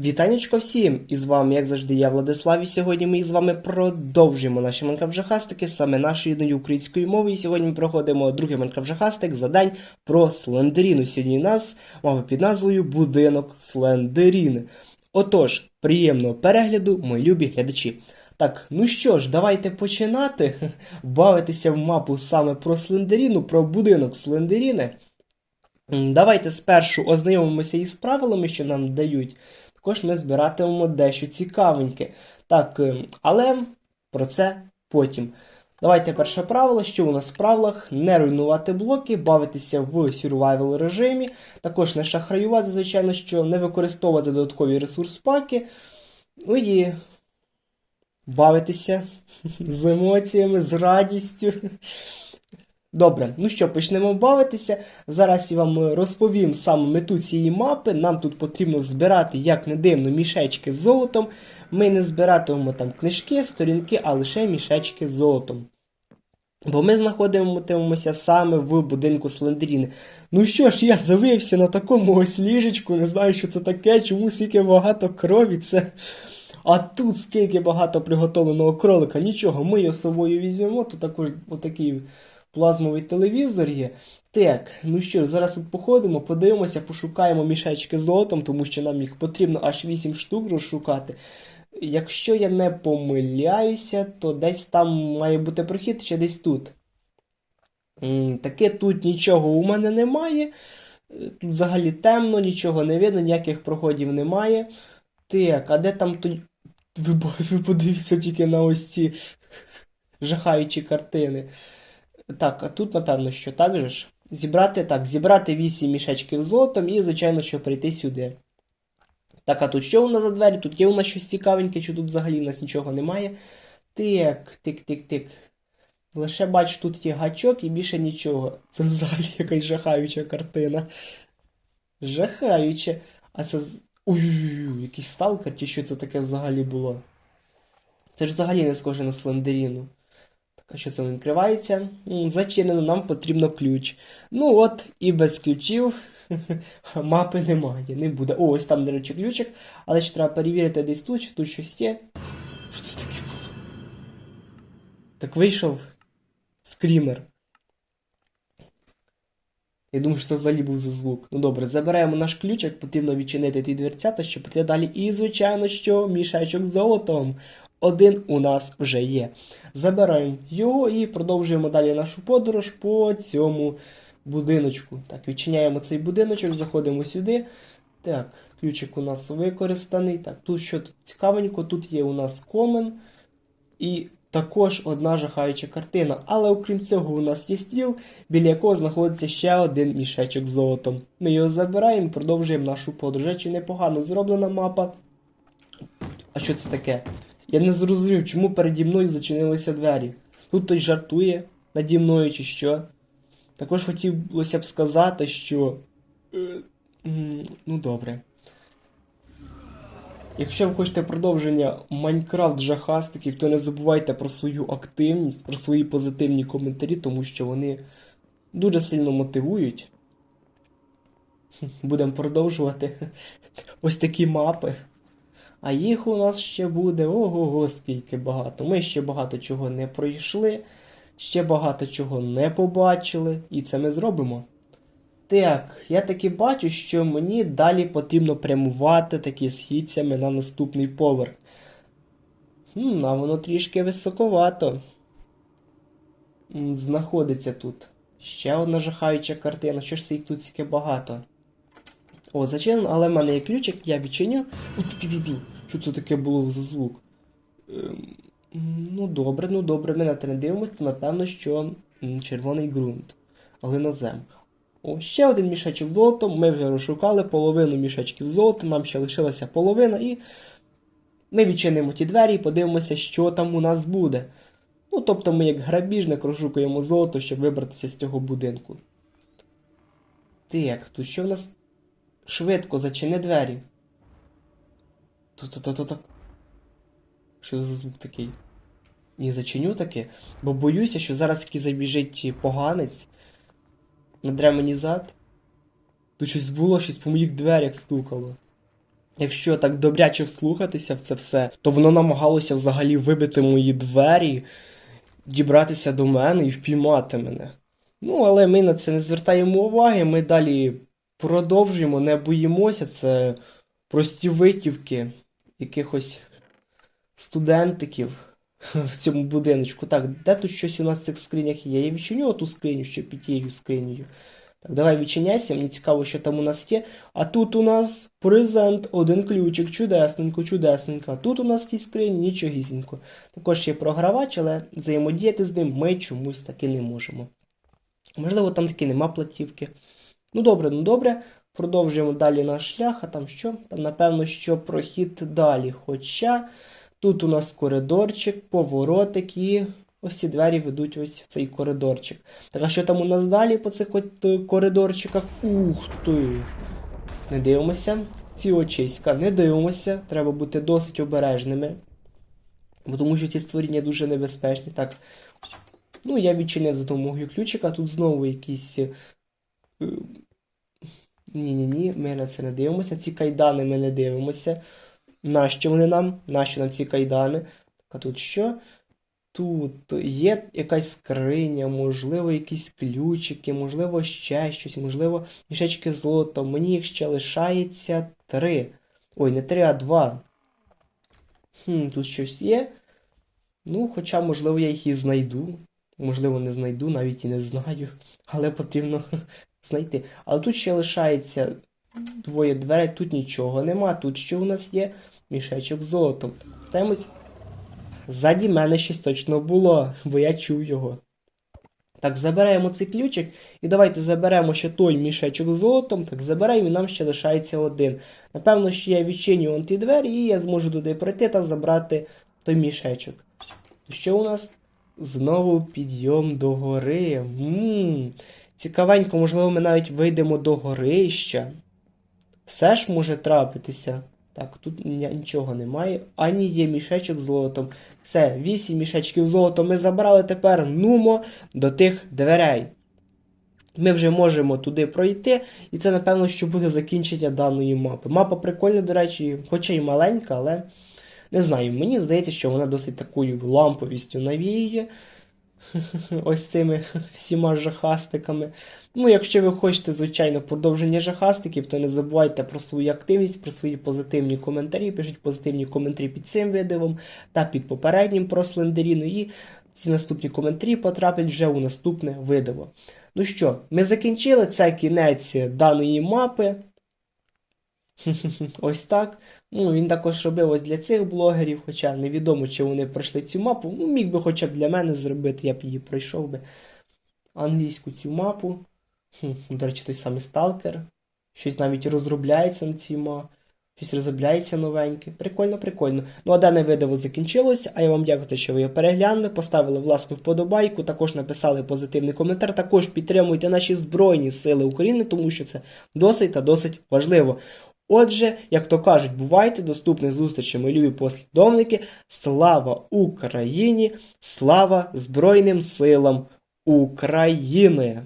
Вітанечко всім! І з вами, як завжди, я Владислав, і сьогодні ми з вами продовжуємо наші Майнкрафт-жахастики, саме нашою рідною українською мовою. І сьогодні ми проходимо другий Майнкрафт-жахастик за день про Слендеріну. Сьогодні у нас мова під назвою Будинок Слендеріни. Отож, приємного перегляду, мої любі глядачі. Так, ну що ж, давайте починати бавитися в мапу саме про Слендеріну, про будинок Слендеріни. Давайте спершу ознайомимося із правилами, що нам дають. Також ми збиратимемо дещо цікавеньке. Так, е, але про це потім. Давайте перше правило, що у нас в правилах не руйнувати блоки, бавитися в survival режимі, також не шахраювати, звичайно, що не використовувати додаткові ресурс паки. Ну і бавитися з емоціями, з радістю. Добре, ну що, почнемо бавитися. Зараз я вам розповім саме мету цієї мапи. Нам тут потрібно збирати, як не дивно, мішечки з золотом. Ми не збиратимемо там книжки, сторінки, а лише мішечки з золотом. Бо ми знаходимося саме в будинку Слендеріни. Ну що ж, я завився на такому ось ліжечку, не знаю, що це таке, чому стільки багато крові. Це. А тут скільки багато приготовленого кролика, нічого, ми його з собою візьмемо, тут також отакий плазмовий телевізор є. Так, ну що зараз тут походимо, подивимося, пошукаємо мішечки з золотом, тому що нам їх потрібно аж 8 штук розшукати. Якщо я не помиляюся, то десь там має бути прохід чи десь тут. Таке тут нічого у мене немає. Тут взагалі темно, нічого не видно, ніяких проходів немає. Так, а де там. Ви, ви подивіться тільки на ось ці жахаючі картини. Так, а тут, напевно, що так же ж. Зібрати так, зібрати 8 мішечків золотом і, звичайно, що прийти сюди. Так, а тут що у нас за двері? Тут є у нас щось цікавеньке, чи тут взагалі у нас нічого немає. Тик, тик, тик, тик. Лише бач, тут є гачок і більше нічого. Це взагалі якась жахаюча картина. Жахаюче. А це. Ой-ой-ой, якийсь сталкер, чи що це таке взагалі було? Це ж взагалі не схоже на слендеріну. Що це не відкривається? Зачинено, нам потрібно ключ. Ну от, і без ключів мапи немає, не буде. О, ось там, до речі, ключик, але ще треба перевірити десь тут, чи тут щось є. Що це таке було? Так вийшов скрімер. Я думаю, що це взагалі був за звук. Ну добре, забираємо наш ключик, потрібно відчинити ті дверцята, щоб піти далі. І, звичайно, що мішечок з золотом. Один у нас вже є. Забираємо його і продовжуємо далі нашу подорож по цьому будиночку. Так, відчиняємо цей будиночок, заходимо сюди. Так, ключик у нас використаний. Так, тут що цікавенько, тут є у нас комен. І також одна жахаюча картина. Але окрім цього, у нас є стіл, біля якого знаходиться ще один мішечок з золотом. Ми його забираємо, продовжуємо нашу подорож. Чи непогано зроблена мапа. А що це таке? Я не зрозумів, чому переді мною зачинилися двері. Тут хтось жартує наді мною чи що. Також хотілося б сказати, що. е, Ну добре. Якщо ви хочете продовження Майнкрафт жахастиків, то не забувайте про свою активність, про свої позитивні коментарі, тому що вони дуже сильно мотивують. Будемо продовжувати ось такі мапи. А їх у нас ще буде ого-го, скільки багато. Ми ще багато чого не пройшли, ще багато чого не побачили, і це ми зробимо. Так, я таки бачу, що мені далі потрібно прямувати такі східцями на наступний поверх. Хм, а воно трішки високовато. Знаходиться тут. Ще одна жахаюча картина. Що ж це їх тут стільки багато? О, зачинено, але в мене є ключик, я відчиню. Утю-тю-тю-тю. Що це таке було за звук? Ем, ну добре, ну добре, ми на те не дивимося, то напевно, що червоний ґрунт. Глинозем. О, ще один мішечок золотом. Ми вже розшукали половину мішечків золота, нам ще лишилася половина, і ми відчинимо ті двері і подивимося, що там у нас буде. Ну, тобто ми як грабіжник розшукуємо золото, щоб вибратися з цього будинку. Так, тут що в нас? Швидко зачини двері. Тут-тут-тут-тут. Що за звук такий? Ні, зачиню таки, бо боюся, що зараз такий забіжить поганець. Надре мені зад. Тут щось було, щось по моїх дверях стукало. Якщо так добряче вслухатися в це все, то воно намагалося взагалі вибити мої двері, дібратися до мене і впіймати мене. Ну, але ми на це не звертаємо уваги, ми далі продовжуємо, не боїмося. Це прості витівки якихось студентиків в цьому будиночку. Так, де тут щось у нас в цих скринях є? Я відчиню оту скриню, що під тією скринею. Так, давай відчиняйся, мені цікаво, що там у нас є. А тут у нас презент, один ключик, чудесненько, чудесненько. А тут у нас в цій скрині нічогісінько. Також є програвач, але взаємодіяти з ним ми чомусь таки не можемо. Можливо, там таки нема платівки. Ну добре, ну добре. Продовжуємо далі наш шлях, а там що? Там, напевно, що прохід далі. Хоча тут у нас коридорчик, поворотик і ось ці двері ведуть ось в цей коридорчик. Так а що там у нас далі по цих от е, коридорчиках? Ух ти! Не дивимося. Ці очиська, не дивимося. Треба бути досить обережними. Бо тому що ці створіння дуже небезпечні. Так. Ну, я відчинив за допомогою ключика, тут знову якісь. Ні-ні-ні, ми на це не дивимося. Ці кайдани ми не дивимося. Нащо вони нам? Нащо нам ці кайдани? А тут що? Тут є якась скриня, можливо, якісь ключики, можливо, ще щось, можливо, мішечки золота. Мені їх ще лишається три. Ой, не три, а два. Хм, тут щось є. Ну, хоча, можливо, я їх і знайду. Можливо, не знайду, навіть і не знаю. Але потрібно знайти. Але тут ще лишається двоє дверей, тут нічого нема. Тут що у нас є? Мішечок з золотом. Питаємось. Ззаді мене щось точно було, бо я чув його. Так, заберемо цей ключик і давайте заберемо ще той мішечок з золотом. Так, заберемо і нам ще лишається один. Напевно, що я відчиню вон ті двері і я зможу туди пройти та забрати той мішечок. Що у нас? Знову підйом до гори. Ммм, цікавенько, можливо, ми навіть вийдемо до горища. Все ж може трапитися. Так, тут нічого немає. Ані є мішечок з золотом. Все, вісім мішечків золота ми забрали. Тепер нумо до тих дверей. Ми вже можемо туди пройти, і це, напевно, що буде закінчення даної мапи. Мапа прикольна, до речі, хоча й маленька, але не знаю. Мені здається, що вона досить такою ламповістю навіює. Ось цими всіма жахастиками. Ну, якщо ви хочете, звичайно, продовження жахастиків, то не забувайте про свою активність, про свої позитивні коментарі. Пишіть позитивні коментарі під цим відео та під попереднім про Слендеріну. І ці наступні коментарі потраплять вже у наступне відео. Ну що, ми закінчили. Це кінець даної мапи. Ось так. Ну, він також робив ось для цих блогерів, хоча невідомо, чи вони пройшли цю мапу. Ну, міг би хоча б для мене зробити, я б її пройшов би. Англійську цю мапу. До речі, той самий сталкер. Щось навіть розробляється на цій ма. Щось розробляється новеньке. Прикольно, прикольно. Ну а дане відео закінчилося. А я вам дякую, що ви його переглянули, поставили власну вподобайку, також написали позитивний коментар. Також підтримуйте наші Збройні Сили України, тому що це досить та досить важливо. Отже, як то кажуть, бувайте доступних зустрічей, мої любі послідовники. Слава Україні! Слава Збройним силам України!